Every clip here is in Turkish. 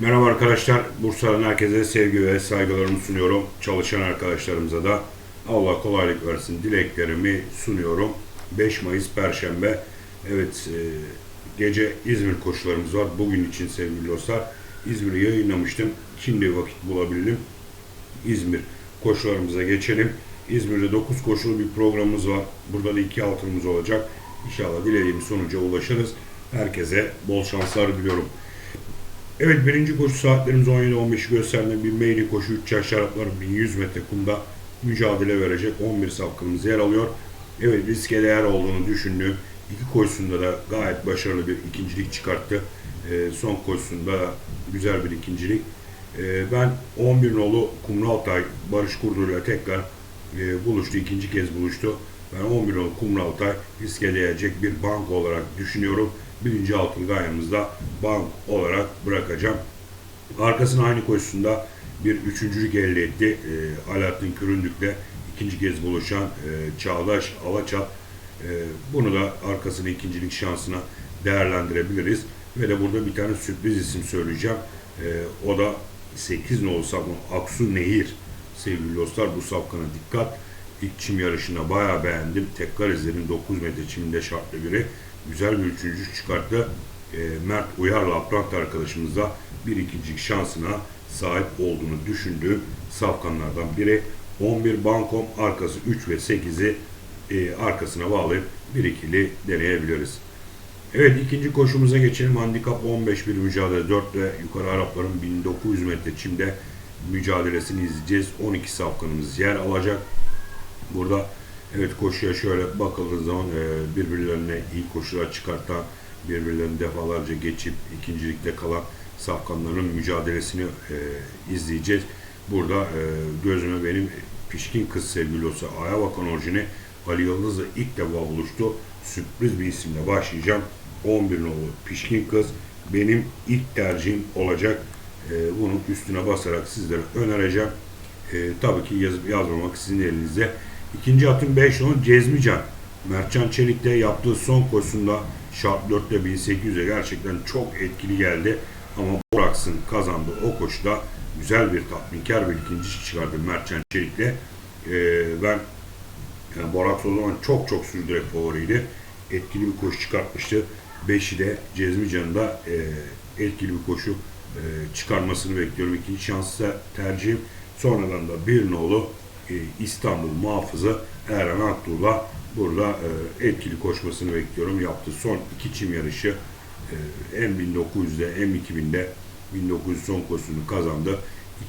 Merhaba arkadaşlar. Bursa'dan herkese sevgi ve saygılarımı sunuyorum. Çalışan arkadaşlarımıza da Allah kolaylık versin dileklerimi sunuyorum. 5 Mayıs Perşembe. Evet, e, gece İzmir koşularımız var. Bugün için sevgili dostlar. İzmir'i yayınlamıştım. Şimdi vakit bulabildim. İzmir koşularımıza geçelim. İzmir'de 9 koşulu bir programımız var. Burada da 2 altınımız olacak. İnşallah dilediğimiz sonuca ulaşırız. Herkese bol şanslar diliyorum. Evet birinci koşu saatlerimiz 17-15 gösterdiğinde bir meyli koşu 3 yaş şarapları 1100 metre kumda mücadele verecek 11 safkanımız yer alıyor. Evet riske değer olduğunu düşündüğüm iki koşusunda da gayet başarılı bir ikincilik çıkarttı. Ee, son koşusunda da güzel bir ikincilik. Ee, ben 11 nolu Kumraltay Barış Kurdu ile tekrar e, buluştu. ikinci kez buluştu. Ben 11 nolu Kumraltay riske değecek bir bank olarak düşünüyorum. Birinci altın gayemizda bank olarak bırakacağım. Arkasına aynı koşusunda bir üçüncülük elde etti. E, Alaaddin Küründük'le ikinci kez buluşan e, Çağdaş Alaçat. E, bunu da arkasına ikincilik şansına değerlendirebiliriz. Ve de burada bir tane sürpriz isim söyleyeceğim. E, o da 8 nolu sapma Aksu Nehir. Sevgili dostlar bu sapkana dikkat. İlk çim yarışına bayağı beğendim. Tekrar izledim 9 metre çiminde şartlı biri. Güzel bir üçüncü çıkarttı. E, Mert Uyar'la Aplant arkadaşımız da bir ikincilik şansına sahip olduğunu düşündüğüm safkanlardan biri. 11 Bankom arkası 3 ve 8'i e, arkasına bağlayıp bir ikili deneyebiliriz. Evet ikinci koşumuza geçelim. Handikap 15 bir mücadele 4 ve yukarı Arapların 1900 metre çimde mücadelesini izleyeceğiz. 12 safkanımız yer alacak. Burada evet koşuya şöyle bakıldığı zaman e, birbirlerine iyi koşular çıkartan, birbirlerini defalarca geçip ikincilikte kalan safkanların mücadelesini e, izleyeceğiz. Burada e, gözüme benim pişkin kız sevgili olsa Aya Bakan orijini Ali Yıldız'la ilk defa buluştu. Sürpriz bir isimle başlayacağım. 11 nolu pişkin kız benim ilk tercihim olacak. E, bunun üstüne basarak sizlere önereceğim. E, tabii ki yazıp yazmamak sizin elinizde. İkinci atın 5 nolu Cezmican. Mertcan Çelik'te yaptığı son koşusunda şart 4'te 1800'e gerçekten çok etkili geldi. Ama Boraks'ın kazandığı o koşuda güzel bir tatminkar bir ikinci çıkardı Mertcan Çelik'le. E, ben yani Boraks o zaman çok çok sürdürek favoriydi. Etkili bir koşu çıkartmıştı. Beşi de Cezmican'ın da e, etkili bir koşu e, çıkarmasını bekliyorum. İkinci şansı tercihim. Sonradan da bir nolu e, İstanbul muhafızı Erhan Aktuğ'la burada e, etkili koşmasını bekliyorum. Yaptığı son iki çim yarışı e, hem 1900'de hem 2000'de 1900 son koşusunu kazandı.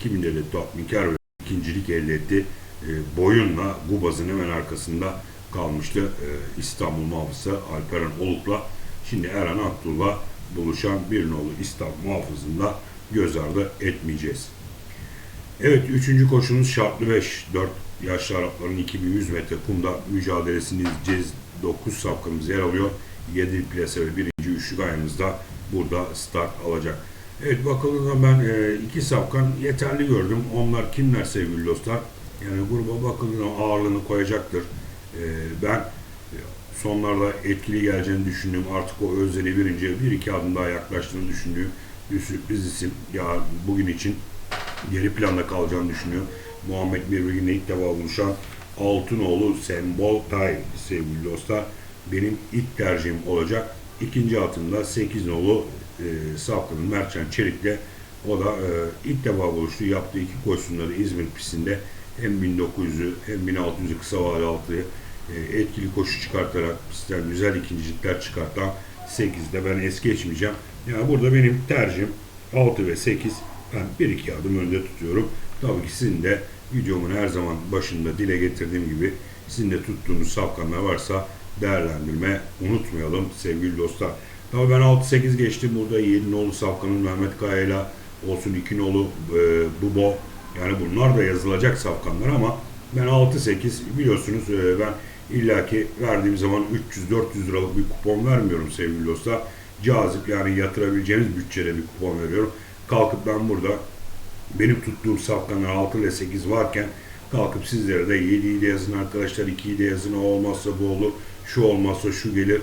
2000'de de tatminkar ve ikincilik elde etti. E, boyunla Gubaz'ın hemen arkasında kalmıştı e, İstanbul muhafızı Alperen Oluk'la. Şimdi Erhan Aktuğ'la buluşan bir nolu İstanbul muhafızında göz ardı etmeyeceğiz. Evet, üçüncü koşumuz şartlı 5. 4 yaşlı Arapların 2100 metre kumda mücadelesini izleyeceğiz. 9 safkamız yer alıyor. 7 plase ve birinci üçlük ayımızda burada start alacak. Evet bakıldığında ben e, iki safkan yeterli gördüm. Onlar kimler sevgili dostlar? Yani gruba bakıldığında ağırlığını koyacaktır. E, ben sonlarda etkili geleceğini düşündüğüm artık o özleri birinci bir iki adım daha yaklaştığını düşündüğüm bir sürpriz isim. Ya bugün için geri planda kalacağını düşünüyor. Muhammed Birbir'in ilk defa buluşan Altınoğlu Sembol Tay sevgili dostlar. Benim ilk tercihim olacak. İkinci atımda 8 nolu e, Safkan'ın Mertcan Çelik'le o da e, ilk defa buluştu. Yaptığı iki koşusunda da İzmir pistinde hem 1900'ü hem 1600'ü kısa vade altıyı e, etkili koşu çıkartarak pistten güzel ikincilikler çıkartan 8'de ben es geçmeyeceğim. Yani burada benim tercihim 6 ve 8. Ben 1-2 adım önde tutuyorum. Tabii ki sizin de videomun her zaman başında dile getirdiğim gibi sizin de tuttuğunuz safkanlar varsa değerlendirme unutmayalım sevgili dostlar. Tabii ben 6-8 geçtim. Burada 7 nolu Safkan'ın Mehmet Kaya'yla olsun 2 nolu e, Bubo. Yani bunlar da yazılacak safkanlar ama ben 6-8 biliyorsunuz e, ben illaki verdiğim zaman 300-400 liralık bir kupon vermiyorum sevgili dostlar. Cazip yani yatırabileceğiniz bütçede bir kupon veriyorum. Kalkıp ben burada benim tuttuğum safkanlar 6 ile 8 varken kalkıp sizlere de 7'yi de yazın arkadaşlar 2'yi de yazın o olmazsa bu olur şu olmazsa şu gelir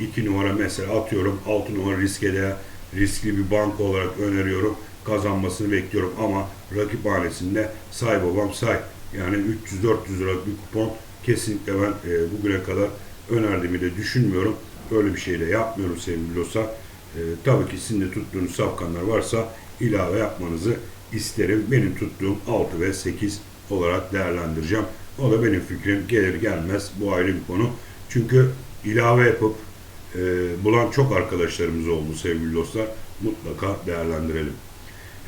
2 numara mesela atıyorum 6 numara riske de riskli bir banka olarak öneriyorum. Kazanmasını bekliyorum ama rakip hanesinde say babam say. Yani 300-400 liralık bir kupon kesinlikle ben e, bugüne kadar önerdiğimi de düşünmüyorum. Böyle bir şey de yapmıyorum sevgili dostlar. E, tabii ki sizin de tuttuğunuz safkanlar varsa ilave yapmanızı isterim. Benim tuttuğum 6 ve 8 olarak değerlendireceğim. O da benim fikrim. Gelir gelmez bu ayrı bir konu. Çünkü ilave yapıp e, bulan çok arkadaşlarımız oldu sevgili dostlar. Mutlaka değerlendirelim.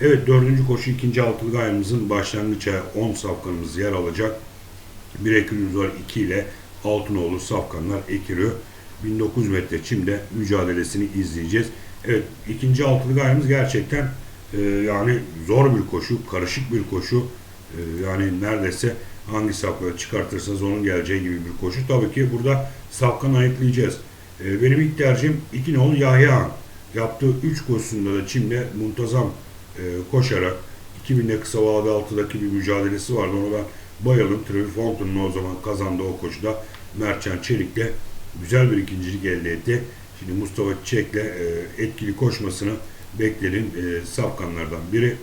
Evet dördüncü koşu ikinci altılı ayımızın başlangıç aya 10 safkanımız yer alacak. Bir ekürümüz var 2 ile Altınoğlu safkanlar ekürü 1900 metre çimde mücadelesini izleyeceğiz. Evet ikinci altılı ayımız gerçekten e, yani zor bir koşu, karışık bir koşu. E, yani neredeyse hangi safkanı çıkartırsanız onun geleceği gibi bir koşu. Tabii ki burada safkanı ayıklayacağız. E, benim ilk tercihim iki nolu Yahya Han. Yaptığı 3 koşusunda da çimde muntazam e, koşarak 2000'de kısa vade altıdaki bir mücadelesi vardı. Ona ben bayıldım. Trevi Fountain'ın o zaman kazandı o koşuda. Mertcan Çelik'le güzel bir ikincilik elde etti. Şimdi Mustafa Çiçek'le e, etkili koşmasını beklenin e, safkanlardan biri.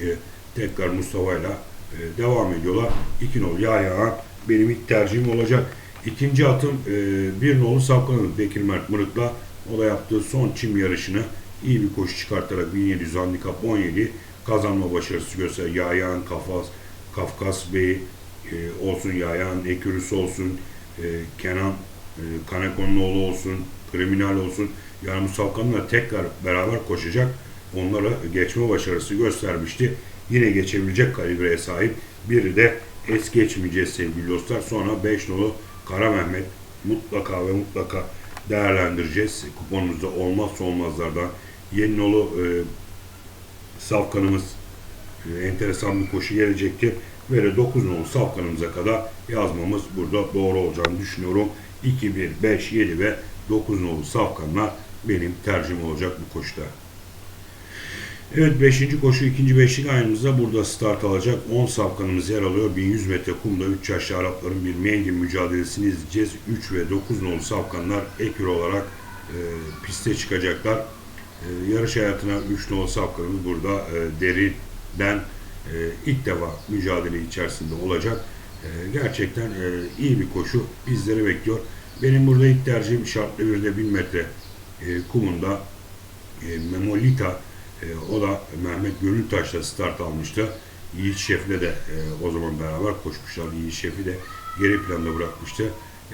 E, tekrar Mustafa'yla e, devam ediyorlar. İki nol Yahya benim ilk tercihim olacak. İkinci atım e, bir nolu safkanın Bekir Mert Mırık'la o da yaptığı son çim yarışını iyi bir koşu çıkartarak 1700 handikap 17 kazanma başarısı göster. Yayan, Kafas, Kafkas Bey e, olsun, Yayan, Ekürüs olsun, e, Kenan e, Kaneko'nun olsun, Kriminal olsun. Yani bu Safkan'la tekrar beraber koşacak. Onlara geçme başarısı göstermişti. Yine geçebilecek kalibreye sahip. Biri de es geçmeyeceğiz sevgili dostlar. Sonra 5 nolu Kara Mehmet mutlaka ve mutlaka değerlendireceğiz. Kuponumuzda olmazsa olmazlardan. Yeni nolu e, safkanımız e, enteresan bir koşu gelecektir. De 9 nolu safkanımıza kadar yazmamız burada doğru olacağını düşünüyorum. 2, 1, 5, 7 ve 9 nolu safkanlar benim tercihim olacak bu koşuda. Evet 5. koşu 2. beşlik ayımızda burada start alacak. 10 safkanımız yer alıyor. 1100 metre kumda 3 yaşlı Arapların bir mengin mücadelesini izleyeceğiz. 3 ve 9 nolu safkanlar ekür olarak e, piste çıkacaklar. E, yarış hayatına 3 nolu safkanımız burada e, derinden e, ilk defa mücadele içerisinde olacak. E, gerçekten e, iyi bir koşu bizleri bekliyor. Benim burada ilk tercihim şartlı bir de 1000 metre e, kumunda e, Memolita e, o da Mehmet Gönültaş'la start almıştı. Yiğit Şef'le de e, o zaman beraber koşmuşlar. Yiğit Şef'i de geri planda bırakmıştı.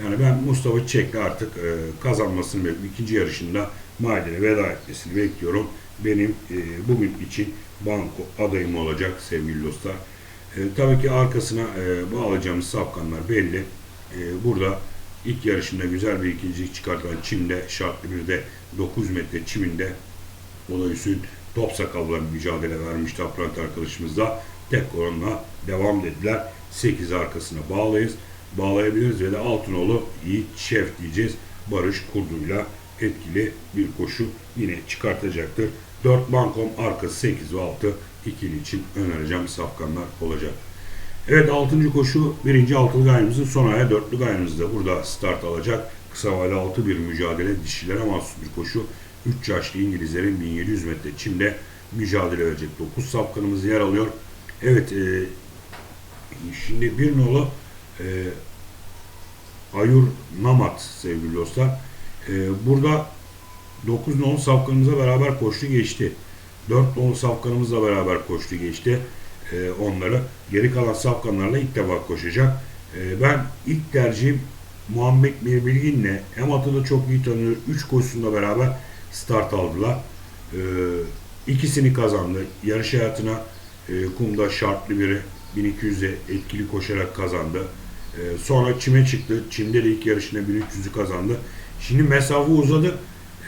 Yani ben Mustafa Çiçek'le artık e, kazanmasını ve ikinci yarışında Maiden'e veda etmesini bekliyorum. Benim e, bugün için banko adayım olacak sevgili dostlar. E, tabii ki arkasına e, bağlayacağımız safkanlar belli. E, burada ilk yarışında güzel bir ikincilik çıkartan Çim'de şartlı bir de 9 metre çiminde o da Hüsnü top sakallı mücadele vermişti Aprant arkadaşımızla. Tek onunla devam dediler. 8 arkasına bağlayız. Bağlayabiliriz ve de Altınoğlu Yiğit Şef diyeceğiz. Barış Kurdu'yla etkili bir koşu yine çıkartacaktır. 4 bankom arkası 8 ve 6 ikili için önereceğim safkanlar olacak. Evet 6. koşu 1. altılı gayrimizin son aya 4'lü gayrimizde burada start alacak. Kısa vade 6 bir mücadele dişilere mahsus bir koşu. 3 yaşlı İngilizlerin 1700 metre çimde mücadele verecek. 9 safkanımız yer alıyor. Evet e, şimdi bir nolu e, Ayur Namat sevgili dostlar. E, burada 9 nolu safkanımızla beraber koştu geçti. 4 nolu safkanımızla beraber koştu geçti. E, onları geri kalan safkanlarla ilk defa koşacak. E, ben ilk tercihim Muhammed Mirbilgin'le hem atı da çok iyi tanıyor. 3 koşusunda beraber start aldılar. E, ikisini kazandı. Yarış hayatına e, kumda şartlı biri 1200'e etkili koşarak kazandı. E, sonra çime çıktı. Çimde de ilk yarışında 1300'ü kazandı. Şimdi mesafe uzadı.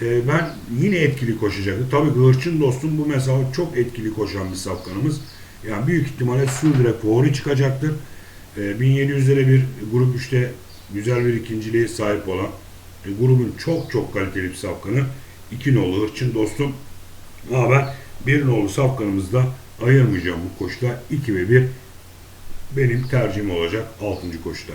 E, ben yine etkili koşacaktı. Tabii Hırçın dostum bu mesafe çok etkili koşan bir safkanımız. Yani büyük ihtimalle sürdüre favori çıkacaktır. E, 1700'lere bir grup 3'te güzel bir ikinciliğe sahip olan e, grubun çok çok kaliteli bir safkanı. 2 nolu Hırçın dostum. Ama ben 1 nolu safkanımızda ayırmayacağım bu koşuda. 2 ve 1 benim tercihim olacak 6. koşuda.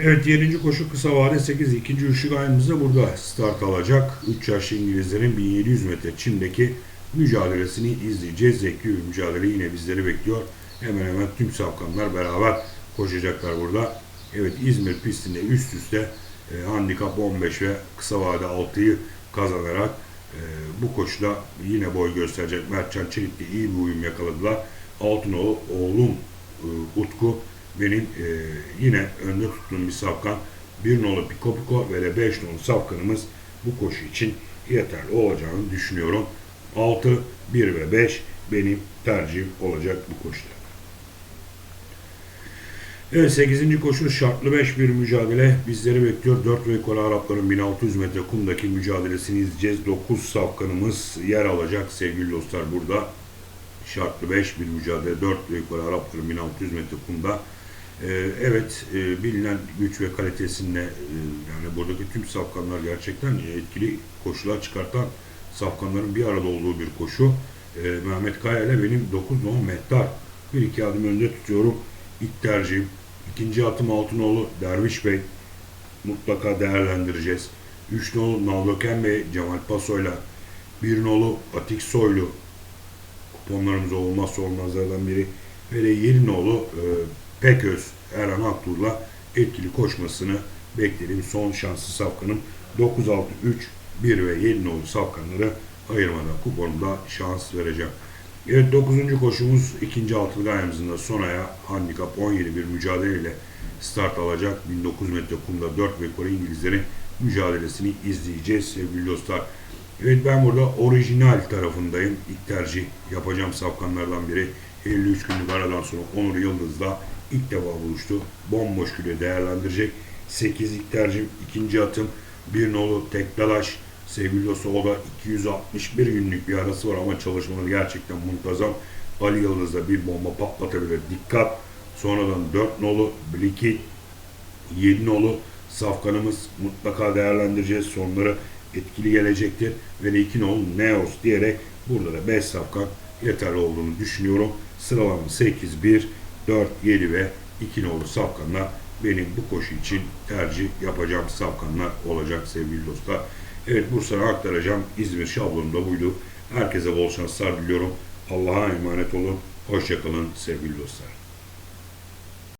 Evet 7. koşu kısa vade 8. ikinci üçlük ayımızda burada start alacak. 3 yaşlı İngilizlerin 1700 metre çimdeki mücadelesini izleyeceğiz. Zevkli bir mücadele yine bizleri bekliyor. Hemen hemen tüm safkanlar beraber koşacaklar burada. Evet İzmir pistinde üst üste e, handikap 15 ve kısa vade 6'yı kazanarak e, bu koşuda yine boy gösterecek. Mertcan Çelik'le iyi bir uyum yakaladılar. Altınoğlu oğlum e, Utku benim e, yine önde tuttuğum bir safkan. Bir nolu Piko Piko ve de 5 nolu safkanımız bu koşu için yeterli olacağını düşünüyorum. 6, 1 ve 5 benim tercihim olacak bu koşuda. Evet 8. koşu şartlı 5 bir mücadele bizleri bekliyor. 4 ve yukarı Arapların 1600 metre kumdaki mücadelesini izleyeceğiz. 9 safkanımız yer alacak sevgili dostlar burada. Şartlı 5 bir mücadele 4 ve yukarı Arapların 1600 metre kumda. Ee, evet e, bilinen güç ve kalitesinde e, yani buradaki tüm safkanlar gerçekten etkili koşular çıkartan safkanların bir arada olduğu bir koşu. Ee, Mehmet Kaya ile benim 9 10 mehtar bir iki adım önde tutuyorum. İlk tercihim. İkinci atım Altınoğlu Derviş Bey. Mutlaka değerlendireceğiz. Üç nolu Naldoken Bey Cemal Paso'yla. Bir nolu Atik Soylu. Kuponlarımız olmazsa olmazlardan biri. Ve de yedi nolu e, Peköz Erhan Aktur'la etkili koşmasını beklerim. Son şanslı safkanım 9 6 3 1 ve 7 nolu safkanları ayırmadan kuponumda şans vereceğim. Evet 9. koşumuz ikinci altılı ayımızın da son aya handikap 17 bir mücadeleyle start alacak. 1900 metre kumda 4 ve Kore İngilizlerin mücadelesini izleyeceğiz sevgili dostlar. Evet ben burada orijinal tarafındayım. İlk tercih yapacağım safkanlardan biri. 53 günlük aradan sonra Onur Yıldız'la ilk defa buluştu. Bomboş güle değerlendirecek. 8 ilk tercihim, ikinci atım. Bir nolu Tekdalaş. Sevgili dostlar o da 261 günlük bir arası var ama çalışmaları gerçekten muntazam. Ali Yıldız'da bir bomba patlatabilir. Dikkat. Sonradan 4 nolu Blikit 7 nolu safkanımız mutlaka değerlendireceğiz. Sonları etkili gelecektir. Ve de 2 nolu Neos diyerek burada da 5 safkan yeterli olduğunu düşünüyorum. Sıralama 8, 1, 4, 7 ve 2 nolu safkanlar benim bu koşu için tercih yapacağım safkanlar olacak sevgili dostlar. Evet Bursa'ya aktaracağım. İzmir şablonu da buydu. Herkese bol şanslar diliyorum. Allah'a emanet olun. Hoşçakalın sevgili dostlar.